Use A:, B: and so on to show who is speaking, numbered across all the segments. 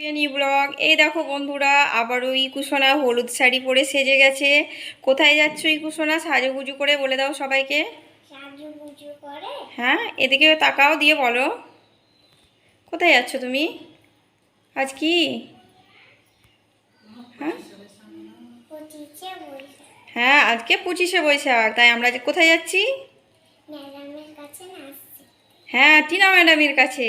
A: New blog এই দেখো বন্ধুরা আবারও ইকুসোনা হলুদ শাড়ি পরে সেজে গেছে। কোথায় যাচ্ছ ইকুসোনা সাজুগুজু করে বলে দাও সবাইকে। হ্যাঁ এদিকে তাকাও দিয়ে বলো। কোথায় যাচ্ছ তুমি? আজ কি? হ্যাঁ? হ্যাঁ আজকে পঁচিশে বৈশাখ। তাই আমরা কোথায় যাচ্ছি? হ্যাঁ টিনা ম্যাডামের কাছে।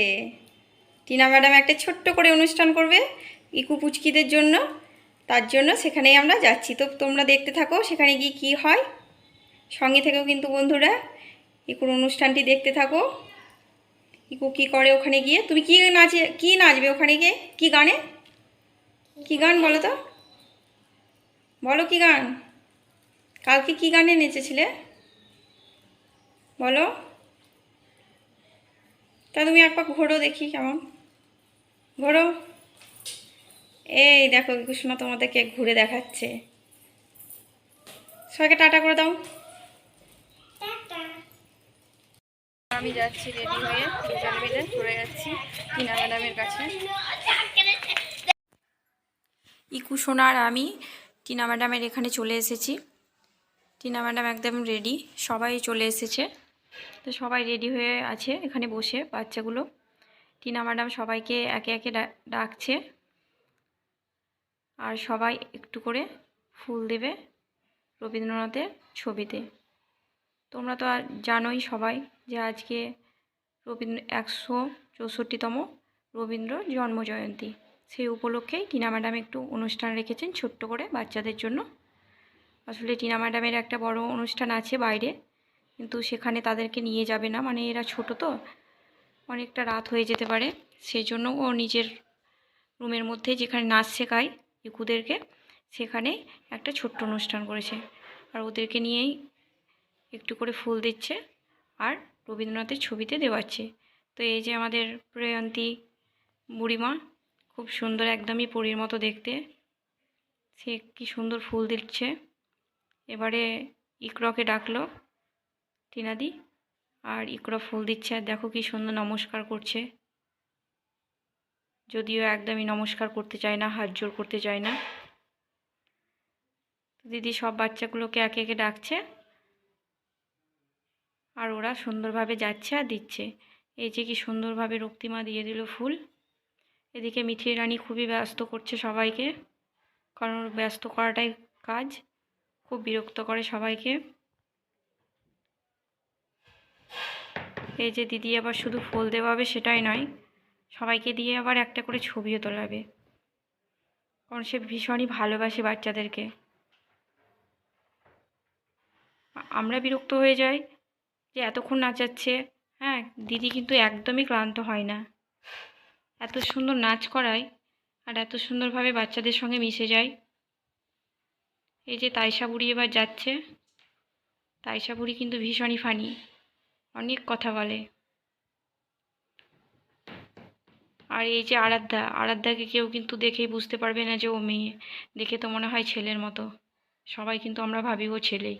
A: টিনা ম্যাডাম একটা ছোট্ট করে অনুষ্ঠান করবে ইকু পুচকিদের জন্য। তার জন্য সেখানেই আমরা যাচ্ছি। তো তোমরা দেখতে থাকো সেখানে গিয়ে কী হয়। সঙ্গে থেকেও কিন্তু বন্ধুরা ইকুর অনুষ্ঠানটি দেখতে থাকো। ইকু কী করে ওখানে গিয়ে? তুমি কী নাচে, কী নাচবে ওখানে গিয়ে? কী গানে? কী গান বলো তো? বলো কী গান? কালকে কী গানে নেচেছিলে? বলো। তা তুমি একবার ঘোরো দেখি কেমন। ঘোরো এই দেখো কৃষ্ণ তোমাদেরকে ঘুরে দেখাচ্ছে। সবাইকে টাটা করে দাও।
B: টাটা।
A: আমি যাচ্ছি রেডি হয়ে দুজন মিলে চলে যাচ্ছি টিনা ম্যাডামের কাছে। ইকু সোনার আমি টিনা ম্যাডামের এখানে চলে এসেছি। টিনা ম্যাডাম একদম রেডি সবাই চলে এসেছে। তো সবাই রেডি হয়ে আছে এখানে বসে বাচ্চাগুলো। টিনা ম্যাডাম সবাইকে একে একে ডাকছে। আর সবাই একটু করে ফুল দেবে রবীন্দ্রনাথের ছবিতে। তোমরা তো আর জানোই সবাই যে আজকে রবীন্দ্র, একশো চৌষট্টিতম রবীন্দ্র জন্মজয়ন্তী। সেই উপলক্ষেই টিনা ম্যাডাম একটু অনুষ্ঠান রেখেছেন ছোট্ট করে বাচ্চাদের জন্য। আসলে টিনা ম্যাডামের একটা বড় অনুষ্ঠান আছে বাইরে, কিন্তু সেখানে তাদেরকে নিয়ে যাবে না। মানে এরা ছোট তো অনেকটা রাত হয়ে যেতে পারে। সেই জন্য ও নিজের রুমের মধ্যে যেখানে নাচ শেখায় ইকুদেরকে, সেখানে একটা ছোট্ট অনুষ্ঠান করেছে। আর ওদেরকে নিয়েই একটু করে ফুল দিচ্ছে আর রবীন্দ্রনাথের ছবিতে দেওয়াচ্ছে। তো এই যে আমাদের প্রয়ন্তী বুড়িমা, খুব সুন্দর একদমই পরীর মতো দেখতে। সে কি সুন্দর ফুল দিচ্ছে। এবারে ইকরকে ডাকলো, টিনাদি আর ইকরা ফুল দিচ্ছে। আর দেখো কি সুন্দর নমস্কার করছে। যদিও একদমই নমস্কার করতে চায় না, হাত জোর করতে চায় না। দিদি সব বাচ্চাগুলোকে একে একে ডাকছে। আর ওরা সুন্দরভাবে যাচ্ছে আর দিচ্ছে। এই যে কি সুন্দরভাবে রক্তিমা দিয়ে দিল ফুল। এদিকে মিঠির রানী খুবই ব্যস্ত করছে সবাইকে। কারণ ব্যস্ত করাটাই কাজ। খুব বিরক্ত করে সবাইকে। এই যে দিদি আবার শুধু ফুল দেওয়াবে সেটাই নয়, সবাইকে দিয়ে আবার একটা করে ছবিও তোলাবে। কারণ সে ভীষণই ভালোবাসে বাচ্চাদেরকে। আমরা বিরক্ত হয়ে যাই যে এতক্ষণ নাচাচ্ছে। হ্যাঁ দিদি কিন্তু একদমই ক্লান্ত হয় না। এত সুন্দর নাচ করায় আর এত সুন্দরভাবে বাচ্চাদের সঙ্গে মিশে যায়। এই যে তাইশা বুড়ি এবার যাচ্ছে। তাইশা বুড়ি কিন্তু ভীষণই ফানি অনেক কথা বলে। আর এই যে আরাধ্যা, আরাধ্যাকে কেউ কিন্তু দেখেই বুঝতে পারবে না যে ও মেয়ে। দেখে তো মনে হয় ছেলের মতো। সবাই কিন্তু আমরা ভাবি ও ছেলেই।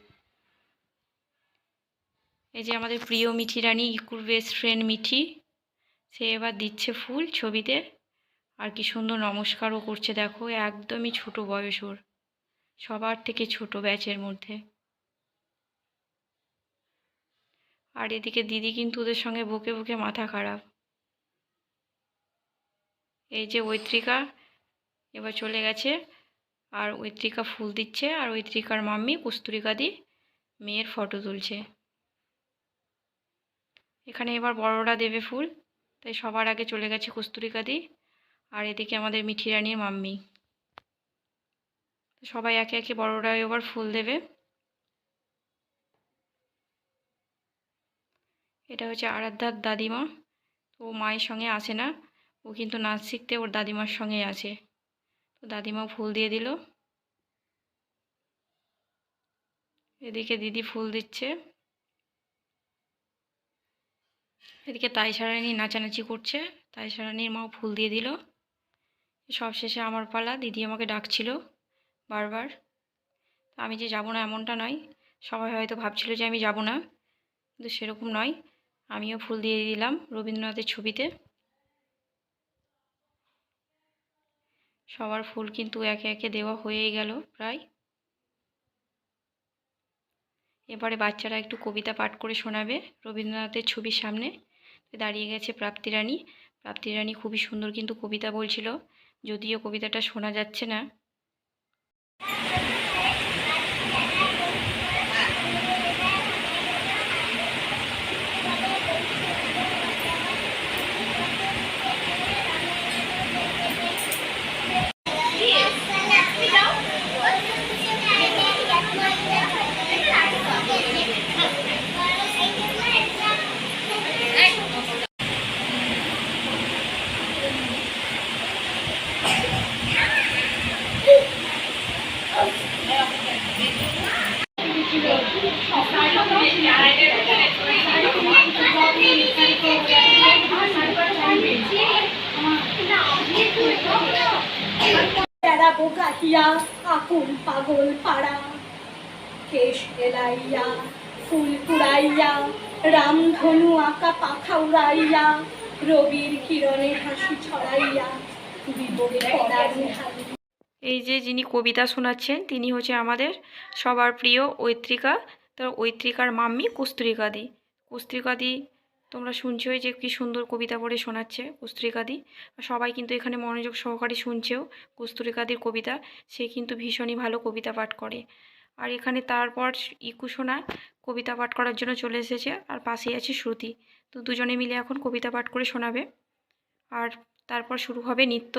A: এই যে আমাদের প্রিয় মিঠি রানী, ইকুর বেস্ট ফ্রেন্ড মিঠি, সে এবার দিচ্ছে ফুল ছবিতে। আর কি সুন্দর নমস্কারও করছে, দেখো, একদমই ছোট বয়স ওর। সবার থেকে ছোট ব্যাচের মধ্যে। আর এদিকে দিদি কিন্তু ওদের সঙ্গে বকে বকে মাথা খারাপ। এই যে ঐত্রিকা এবার চলে গেছে। আর ঐত্রিকা ফুল দিচ্ছে আর ঐত্রিকার মাম্মি কস্তুরিকা দি মেয়ের ফটো তুলছে। এখানে এবার বড়রা দেবে ফুল, তাই সবার আগে চলে গেছে কস্তুরিকা দি আর এদিকে আমাদের মিঠি রানীর মাম্মি। সবাই একে একে বড়রা এবার ফুল দেবে। এটা হচ্ছে আরাধ্যার দাদিমা। তো ও মায়ের সঙ্গে আসে না। ও কিন্তু নাচ শিখতে ওর দাদিমার সঙ্গে আছে। তো দাদিমা ফুল দিয়ে দিল। এদিকে দিদি ফুল দিচ্ছে। এদিকে তাই সারানি নাচানাচি করছে। তাই রানীর মাও ফুল দিয়ে দিল। সব শেষে আমার পালা। দিদি আমাকে ডাকছিল বারবার। আমি যে যাব না এমনটা নয়। সবাই হয়তো ভাবছিল যে আমি যাব না। কিন্তু সেরকম নয়। আমিও ফুল দিয়ে দিলাম রবীন্দ্রনাথের ছবিতে। সবার ফুল কিন্তু একে একে দেওয়া হয়েই গেল প্রায়। এবারে বাচ্চারা একটু কবিতা পাঠ করে শোনাবে রবীন্দ্রনাথের ছবির সামনে। দাঁড়িয়ে গেছে প্রাপ্তি রানী। প্রাপ্তি রানী খুবই সুন্দর কিন্তু কবিতা বলছিল। যদিও কবিতাটা শোনা যাচ্ছে না
C: বেড়াবো গাহিয়া আকুল পাগল পাড়া। কেশ এলাইয়া, ফুল কুড়াইয়া রামধনু আঁকা পাখা উড়াইয়া, রবির কিরণে হাসি ছড়াইয়া বিবরে
A: এই যে যিনি কবিতা শোনাচ্ছেন, তিনি হচ্ছে আমাদের সবার প্রিয় ঐত্রিকা। তো ঐত্রিকার মাম্মি কুস্তুরিকাদি। কুস্তুরিকাদি তোমরা শুনছোই যে কি সুন্দর কবিতা পড়ে শোনাচ্ছে কুস্তুরিকাদি। সবাই কিন্তু এখানে মনোযোগ সহকারে শুনছেও কুস্তুরিকাদির কবিতা। সে কিন্তু ভীষণই ভালো কবিতা পাঠ করে। আর এখানে তারপর ইকু সোনা কবিতা পাঠ করার জন্য চলে এসেছে আর পাশেই আছে শ্রুতি। তো দুজনে মিলে এখন কবিতা পাঠ করে শোনাবে। আর তারপর শুরু হবে নৃত্য।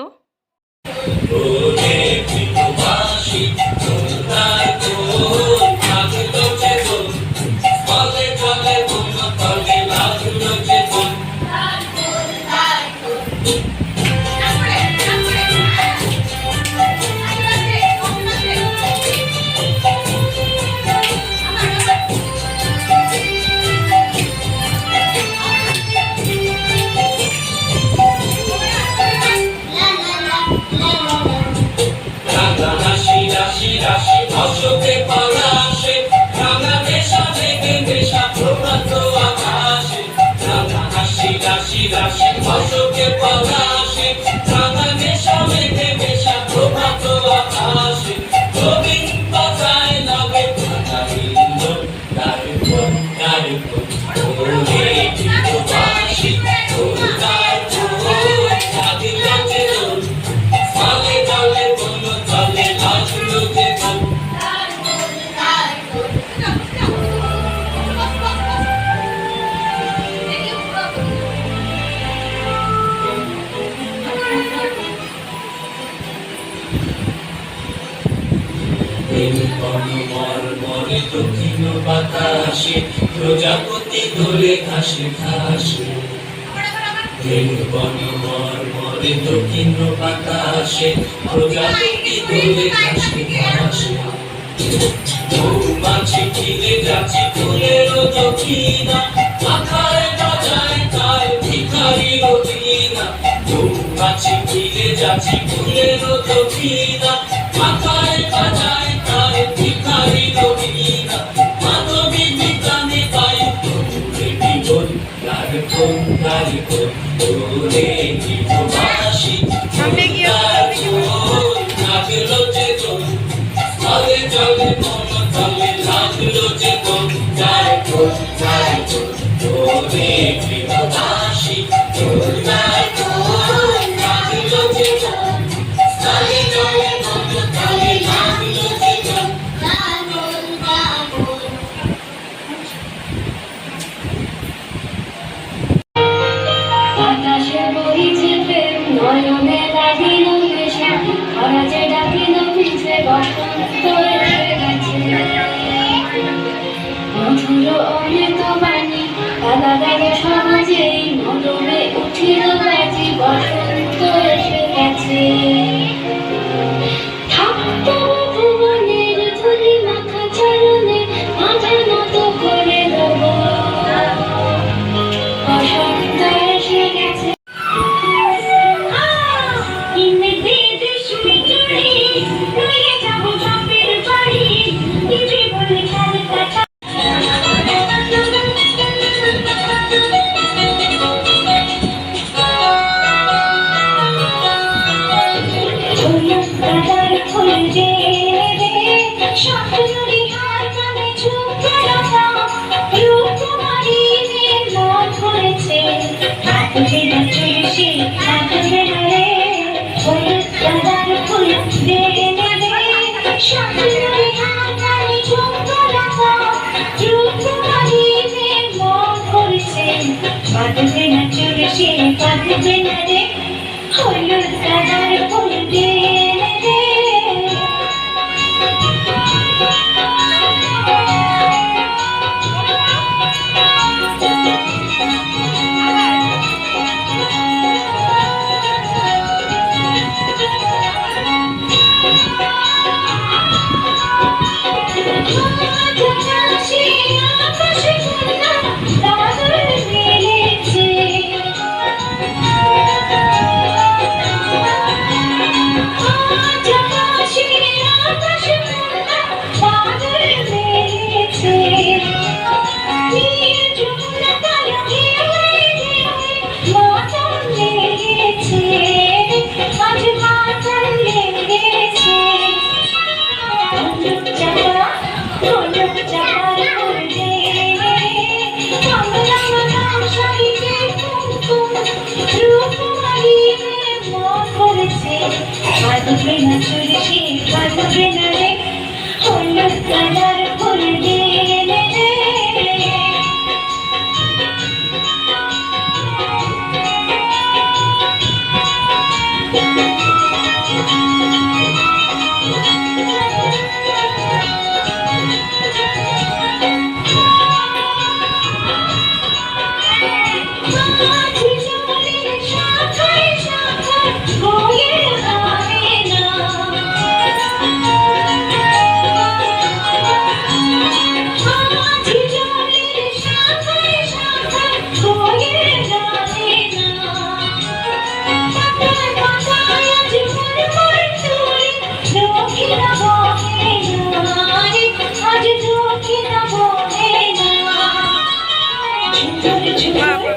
D: অশোকে পলাশে রাঙা নেশা মেঘে নেশা প্রভাত আকাশে রাঙা হাসি রাশি রাশি অশোকে পলাশে। বাতাসে, প্রজাপতি দোলে ঘাসে ঘাসে। দক্ষিণ বাতাসে, প্রজাপতি দোলে ঘাসে ঘাসে। ফিরে যাচ্ছে ফুলের দক্ষিণা মাথায় বাজায় ফিরে যাচ্ছে ফুলের দক্ষিণা মাথায় বাজায় কোন তার
E: Thank you. বাঁধবে না চুরি সে Papa.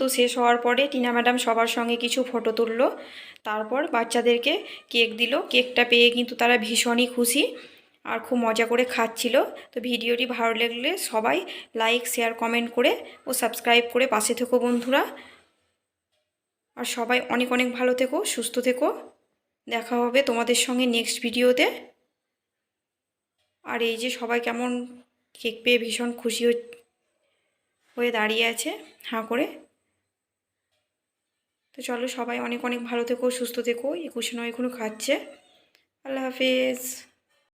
A: নৃত্য শেষ হওয়ার পরে টিনা ম্যাডাম সবার সঙ্গে কিছু ফটো তুললো। তারপর বাচ্চাদেরকে কেক দিল। কেকটা পেয়ে কিন্তু তারা ভীষণই খুশি আর খুব মজা করে খাচ্ছিল। তো ভিডিওটি ভালো লাগলে সবাই লাইক, শেয়ার, কমেন্ট করে ও সাবস্ক্রাইব করে পাশে থেকো বন্ধুরা। আর সবাই অনেক অনেক ভালো থেকো, সুস্থ থেকো। দেখা হবে তোমাদের সঙ্গে নেক্সট ভিডিওতে। আর এই যে সবাই কেমন কেক পেয়ে ভীষণ খুশি হয়ে- হয়ে দাঁড়িয়ে আছে, হাঁ করে। তো চলো সবাই অনেক অনেক ভালো থেকো, সুস্থ থেকো, একুশে নয় এখনও খাচ্ছে। আল্লাহ হাফেজ।